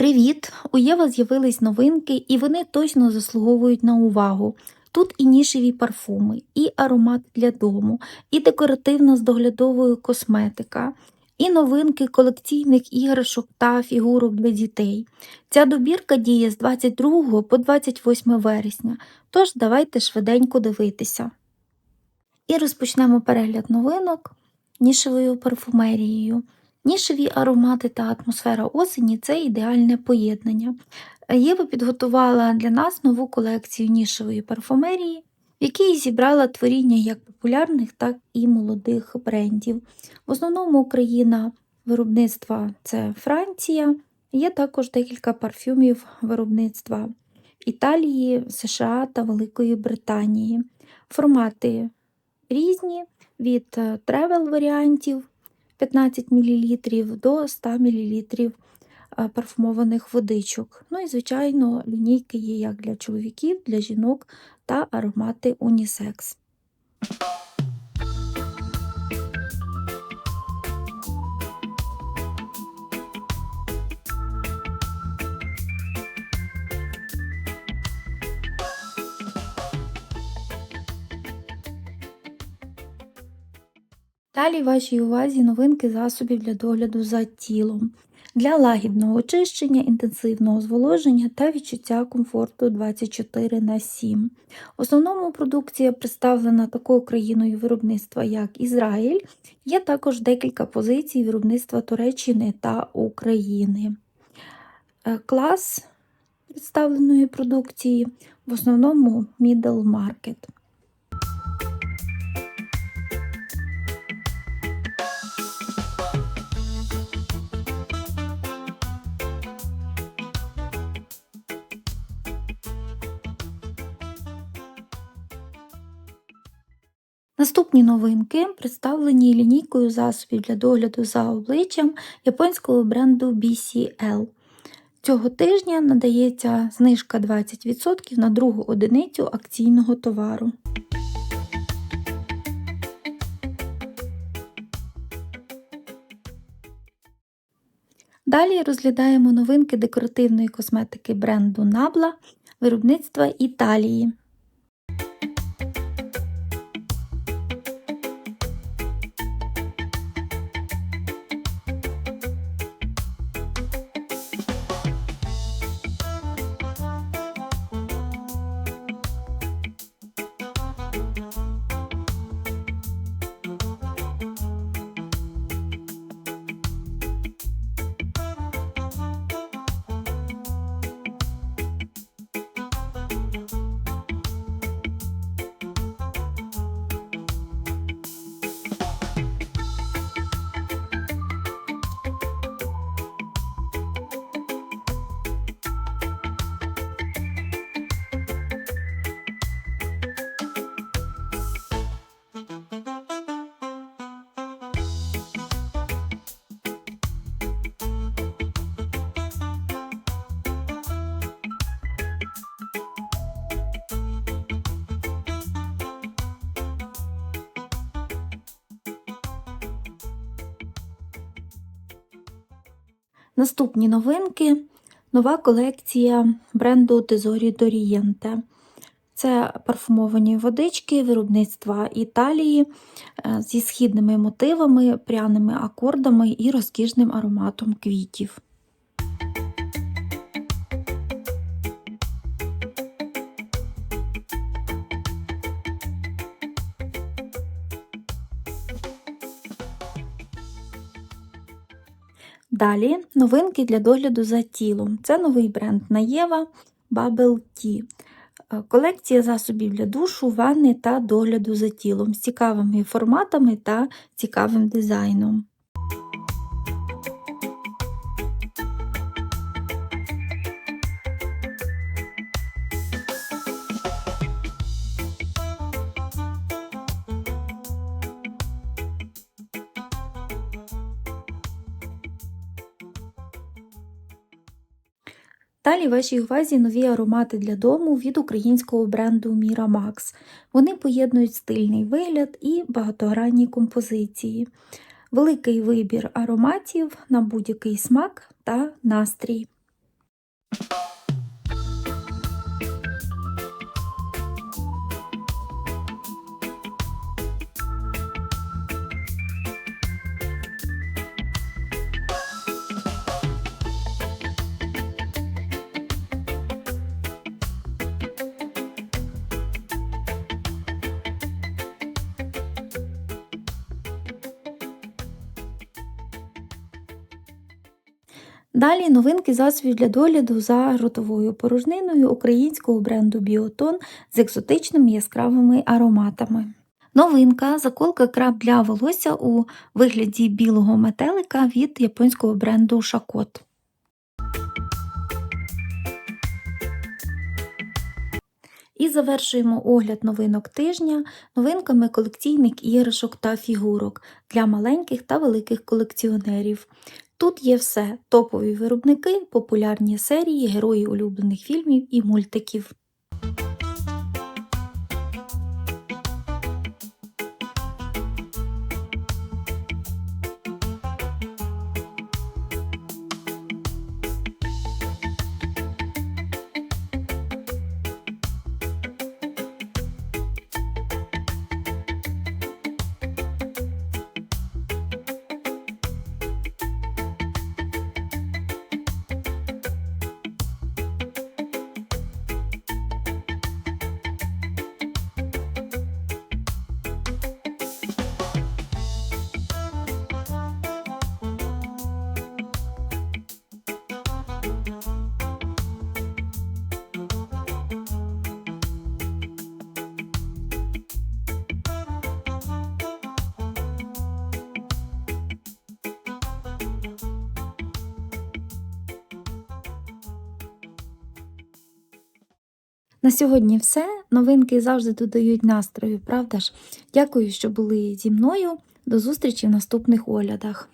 Привіт! У Єва з'явились новинки, і вони точно заслуговують на увагу. Тут і нішеві парфуми, і аромат для дому, і декоративна з доглядовою косметика, і новинки колекційних іграшок та фігурок для дітей. Ця добірка діє з 22 по 28 вересня, тож давайте швиденько дивитися. І розпочнемо перегляд новинок нішевою парфумерією. Нішеві аромати та атмосфера осені це ідеальне поєднання. Єва підготувала для нас нову колекцію нішевої парфумерії, в якій зібрала творіння як популярних, так і молодих брендів. В основному Україна виробництва це Франція, є також декілька парфюмів виробництва Італії, США та Великої Британії. Формати різні від тревел варіантів. 15 мл до 100 мл парфумованих водичок. Ну і, звичайно, лінійки є як для чоловіків, для жінок та аромати унісекс. Далі вашій увазі новинки засобів для догляду за тілом, для лагідного очищення, інтенсивного зволоження та відчуття комфорту 24 на 7. В основному продукція представлена такою країною виробництва, як Ізраїль. Є також декілька позицій виробництва Туреччини та України. Е, клас представленої продукції в основному middle market. Наступні новинки представлені лінійкою засобів для догляду за обличчям японського бренду BCL. Цього тижня надається знижка 20% на другу одиницю акційного товару. Далі розглядаємо новинки декоративної косметики бренду Nabla виробництва Італії. Наступні новинки нова колекція бренду Tesori Doriente. Це парфумовані водички виробництва Італії е, зі східними мотивами, пряними акордами і розкішним ароматом квітів. Далі новинки для догляду за тілом. Це новий бренд Наєва Bubble Tea. Е, колекція засобів для душу, ванни та догляду за тілом з цікавими форматами та цікавим дизайном. Далі вашій увазі нові аромати для дому від українського бренду Міра Макс. Вони поєднують стильний вигляд і багатогранні композиції, великий вибір ароматів на будь-який смак та настрій. Далі новинки засобів для догляду за ротовою порожниною українського бренду Біотон з екзотичними яскравими ароматами. Новинка заколка краб для волосся у вигляді білого метелика від японського бренду Шакот. І завершуємо огляд новинок тижня новинками колекційних іграшок та фігурок для маленьких та великих колекціонерів. Тут є все: топові виробники, популярні серії, герої улюблених фільмів і мультиків. На сьогодні все. Новинки завжди додають настрою, правда ж? Дякую, що були зі мною. До зустрічі в наступних оглядах.